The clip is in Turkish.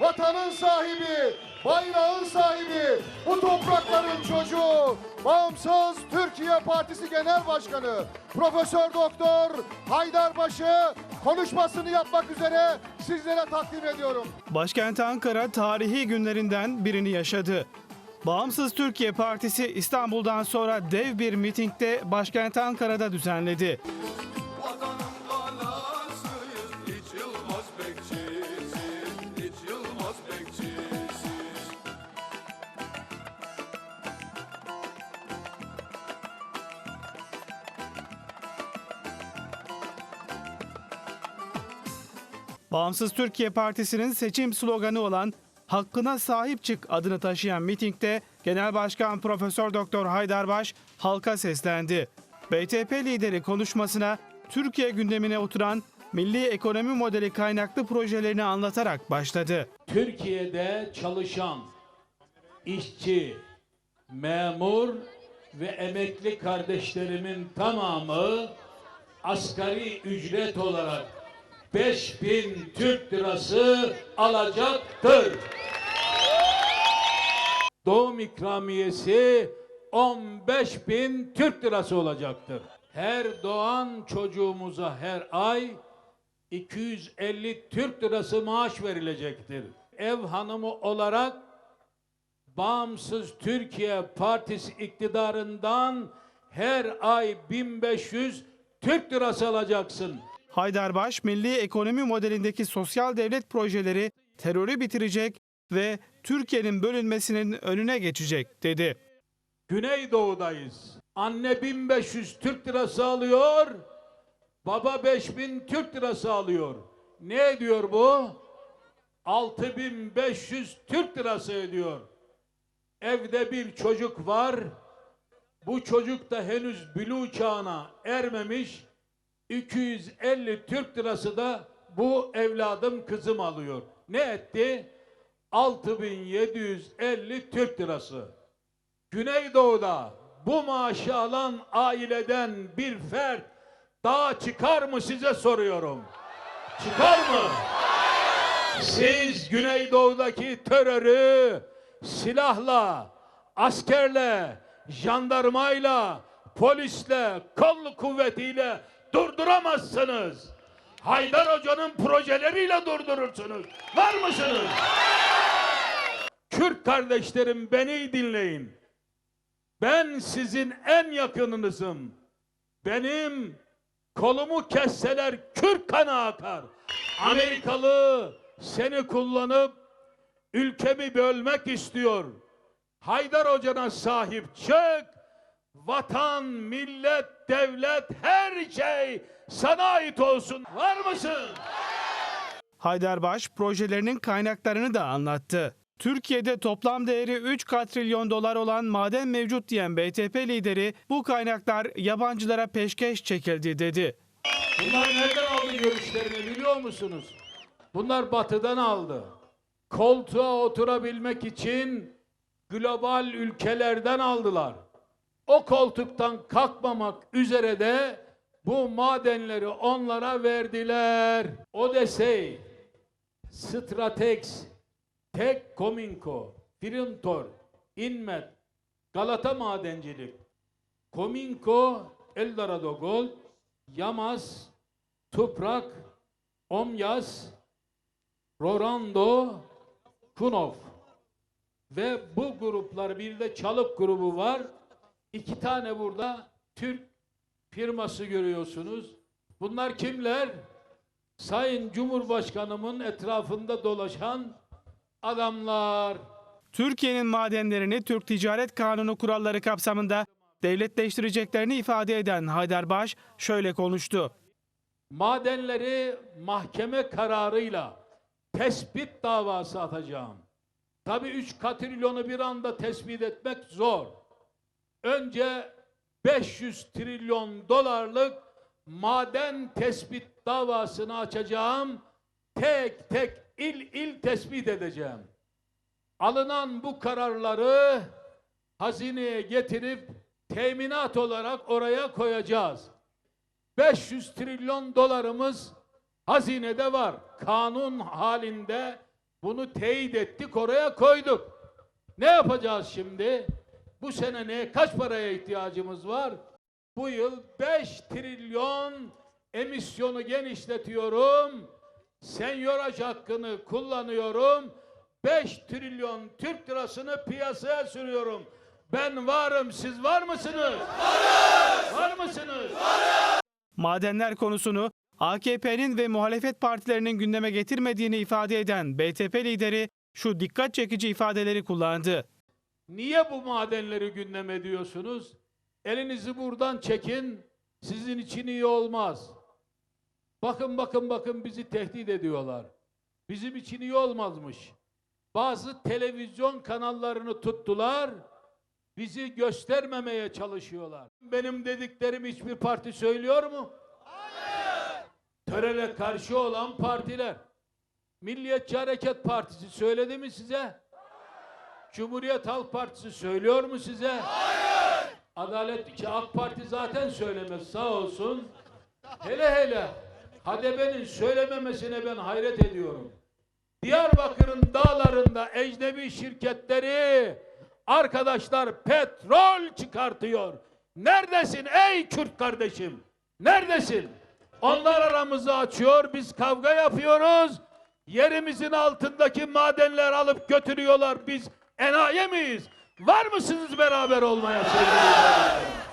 vatanın sahibi, bayrağın sahibi, bu toprakların çocuğu, Bağımsız Türkiye Partisi Genel Başkanı Profesör Doktor Haydarbaş'ı konuşmasını yapmak üzere sizlere takdim ediyorum. Başkent Ankara tarihi günlerinden birini yaşadı. Bağımsız Türkiye Partisi İstanbul'dan sonra dev bir mitingde başkent Ankara'da düzenledi. Bağımsız Türkiye Partisi'nin seçim sloganı olan Hakkına sahip çık adını taşıyan mitingde Genel Başkan Profesör Doktor Haydarbaş halka seslendi. BTP lideri konuşmasına Türkiye gündemine oturan milli ekonomi modeli kaynaklı projelerini anlatarak başladı. Türkiye'de çalışan işçi, memur ve emekli kardeşlerimin tamamı asgari ücret olarak 5000 Türk lirası alacaktır. Doğum ikramiyesi 15 bin Türk lirası olacaktır. Her doğan çocuğumuza her ay 250 Türk lirası maaş verilecektir. Ev hanımı olarak Bağımsız Türkiye Partisi iktidarından her ay 1500 Türk lirası alacaksın. Haydarbaş, milli ekonomi modelindeki sosyal devlet projeleri terörü bitirecek ve Türkiye'nin bölünmesinin önüne geçecek dedi. Güneydoğu'dayız. Anne 1500 Türk lirası alıyor, baba 5000 Türk lirası alıyor. Ne ediyor bu? 6500 Türk lirası ediyor. Evde bir çocuk var. Bu çocuk da henüz bülü çağına ermemiş. 250 Türk lirası da bu evladım kızım alıyor. Ne etti? 6750 Türk lirası. Güneydoğu'da bu maaşı alan aileden bir fert daha çıkar mı size soruyorum. Çıkar mı? Siz Güneydoğu'daki terörü silahla, askerle, jandarmayla, polisle, kolluk kuvvetiyle durduramazsınız. Haydar Hoca'nın projeleriyle durdurursunuz. Var mısınız? Kürt kardeşlerim beni dinleyin. Ben sizin en yakınınızım. Benim kolumu kesseler Kürt kanı akar. Amerikalı seni kullanıp ülkemi bölmek istiyor. Haydar Hoca'na sahip çık. Vatan, millet, devlet her şey sana ait olsun. Var mısın? Haydarbaş projelerinin kaynaklarını da anlattı. Türkiye'de toplam değeri 3 katrilyon dolar olan maden mevcut diyen BTP lideri bu kaynaklar yabancılara peşkeş çekildi dedi. Bunlar nereden aldı görüşlerini biliyor musunuz? Bunlar batıdan aldı. Koltuğa oturabilmek için global ülkelerden aldılar. O koltuktan kalkmamak üzere de bu madenleri onlara verdiler. Odesey, Stratex, Tek Kominko, Firintor, İnmet, Galata Madencilik, Kominko, Eldorado Gold, Yamaz, Tuprak, Omyas, Rorando, Kunov. Ve bu gruplar bir de Çalık grubu var. İki tane burada Türk firması görüyorsunuz. Bunlar kimler? Sayın Cumhurbaşkanımın etrafında dolaşan adamlar. Türkiye'nin madenlerini Türk Ticaret Kanunu kuralları kapsamında devletleştireceklerini ifade eden Haydarbaş şöyle konuştu. madenleri mahkeme kararıyla tespit davası atacağım. Tabii 3 katrilyonu bir anda tespit etmek zor. Önce 500 trilyon dolarlık maden tespit davasını açacağım. Tek tek il il tespit edeceğim. Alınan bu kararları hazineye getirip teminat olarak oraya koyacağız. 500 trilyon dolarımız hazinede var. Kanun halinde Bunu teyit ettik, oraya koyduk. Ne yapacağız şimdi? Bu sene neye, kaç paraya ihtiyacımız var? Bu yıl 5 trilyon emisyonu genişletiyorum. Senyoraj hakkını kullanıyorum. 5 trilyon Türk lirasını piyasaya sürüyorum. Ben varım, siz var mısınız? Varız! Var mısınız? Madenler konusunu AKP'nin ve muhalefet partilerinin gündeme getirmediğini ifade eden BTP lideri şu dikkat çekici ifadeleri kullandı. Niye bu madenleri gündem ediyorsunuz? Elinizi buradan çekin. Sizin için iyi olmaz. Bakın bakın bakın bizi tehdit ediyorlar. Bizim için iyi olmazmış. Bazı televizyon kanallarını tuttular. Bizi göstermemeye çalışıyorlar. Benim dediklerim hiçbir parti söylüyor mu? Hayır. Törele karşı olan partiler. Milliyetçi Hareket Partisi söyledi mi size? Cumhuriyet Halk Partisi söylüyor mu size? Hayır. Adalet ki AK Parti zaten söylemez sağ olsun. Hele hele HDP'nin söylememesine ben hayret ediyorum. Diyarbakır'ın dağlarında ecnebi şirketleri arkadaşlar petrol çıkartıyor. Neredesin ey Kürt kardeşim? Neredesin? Onlar aramızı açıyor, biz kavga yapıyoruz. Yerimizin altındaki madenler alıp götürüyorlar. Biz enayi miyiz? Var mısınız beraber olmaya sevgili?